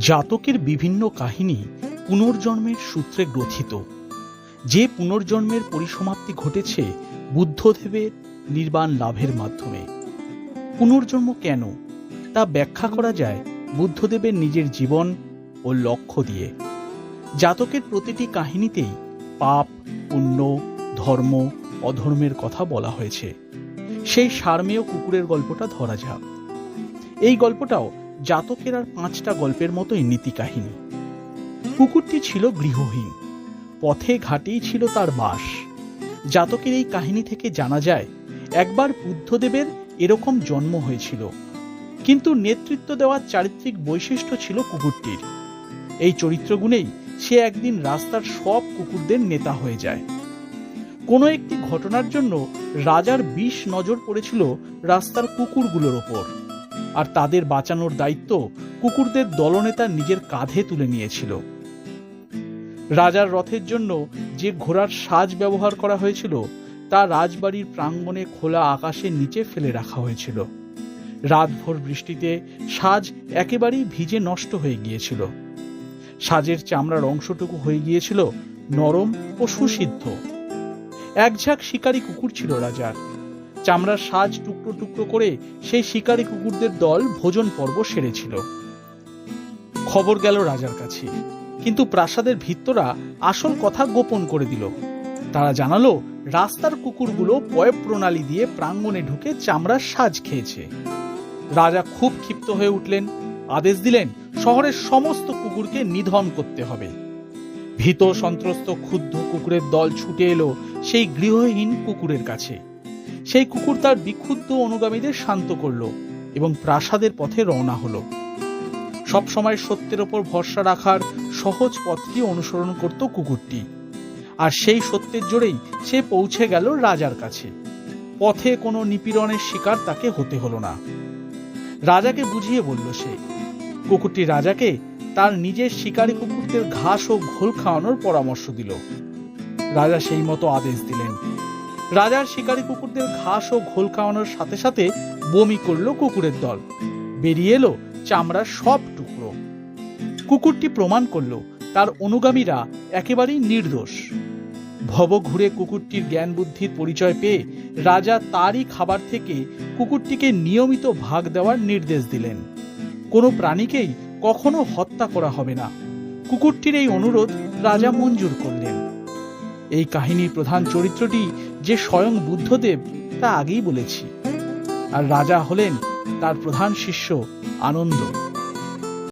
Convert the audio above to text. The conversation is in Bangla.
জাতকের বিভিন্ন কাহিনী পুনর্জন্মের সূত্রে গ্রথিত। যে পুনর্জন্মের পরিসমাপ্তি ঘটেছে বুদ্ধদেবের নির্বাণ লাভের মাধ্যমে। পুনর্জন্ম কেন? তা ব্যাখ্যা করা যায় বুদ্ধদেবের নিজের জীবন ও লক্ষ্য দিয়ে। জাতকের প্রতিটি কাহিনীতেই পাপ, পুণ্য, ধর্ম, অধর্মের কথা বলা হয়েছে। সেই সারমেয় কুকুরের গল্পটা ধরা যাক। এই গল্পটাও জাতকের আর পাঁচটা গল্পের মতোই নীতি কাহিনী কুকুরটি ছিল গৃহহীন, পথে ঘাটেই ছিল তার বাস। জাতকের এই কাহিনী থেকে জানা যায়, একবার বুদ্ধদেবের এরকম জন্ম হয়েছিল, কিন্তু নেতৃত্ব দেওয়ার চারিত্রিক বৈশিষ্ট্য ছিল কুকুরটির। এই চরিত্রগুণেই সে একদিন রাস্তার সব কুকুরদের নেতা হয়ে যায়। কোনো একটি ঘটনার জন্য রাজার বিষ নজর পড়েছিল রাস্তার কুকুরগুলোর ওপর। আর তাদের বাঁচানোর দায়িত্ব কুকুরদের দলনেতা নিজের কাঁধে তুলে নিয়েছিল। রাজার রথের জন্য যে ঘোড়ার সাজ ব্যবহার করা হয়েছিল, তা রাজবাড়ির প্রাঙ্গণে খোলা আকাশের নিচে ফেলে রাখা হয়েছিল। রাতভর বৃষ্টিতে সাজ একেবারেই ভিজে নষ্ট হয়ে গিয়েছিল। সাজের চামড়ার অংশটুকু হয়ে গিয়েছিল নরম ও সুসিদ্ধ। এক ঝাঁক শিকারী কুকুর ছিল রাজার। চামড়ার সাজ টুকরো টুকরো করে সেই শিকারী কুকুরদের দল ভোজন পর্ব সেরেছিল। খবর গেল রাজার কাছে। কিন্তু প্রাসাদের ভিত্তরা আসল কথা গোপন করে দিল। তারা জানালো, রাস্তার কুকুরগুলো পয় প্রণালী দিয়ে প্রাঙ্গণে ঢুকে চামড়ার সাজ খেয়েছে। রাজা খুব ক্ষিপ্ত হয়ে উঠলেন, আদেশ দিলেন, শহরের সমস্ত কুকুরকে নিধন করতে হবে। ভীত সন্ত্রস্ত, ক্ষুব্ধ কুকুরের দল ছুটে এলো সেই গৃহহীন কুকুরের কাছে। সেই কুকুর তার বিক্ষুব্ধ অনুগামীদের শান্ত করল এবং প্রাসাদের পথে রওনা হলো। সবসময় সত্যের ওপর ভরসা রাখার সহজ পথটি অনুসরণ করত কুকুরটি। আর সেই সত্যের জোরেই সে পৌঁছে গেল রাজার কাছে। পথে কোনো নিপীড়নের শিকার তাকে হতে হলো না। রাজাকে বুঝিয়ে বলল সে, কুকুরটি রাজাকে তার নিজের শিকারী কুকুরদের ঘাস ও ঘোল খাওয়ানোর পরামর্শ দিল। রাজা সেই মতো আদেশ দিলেন। রাজার শিকারী কুকুরদের ঘাস ও ঘোল খাওয়ানোর সাথে সাথে বমি করল কুকুরের দল। বেরিয়ে এলো চামড়ার সব টুকরো। কুকুরটি প্রমাণ করল তার অনুগামীরা একেবারেই নির্দোষ। ভব ঘুরে কুকুরটির জ্ঞান বুদ্ধির পরিচয় পেয়ে রাজা তারই খাবার থেকে কুকুরটিকে নিয়মিত ভাগ দেওয়ার নির্দেশ দিলেন। কোনো প্রাণীকেই কখনো হত্যা করা হবে না। কুকুরটির এই অনুরোধ রাজা মঞ্জুর করলেন। এই কাহিনীর প্রধান চরিত্রটি যে স্বয়ং বুদ্ধদেব তা আগেই বলেছি। আর রাজা হলেন তার প্রধান শিষ্য আনন্দ।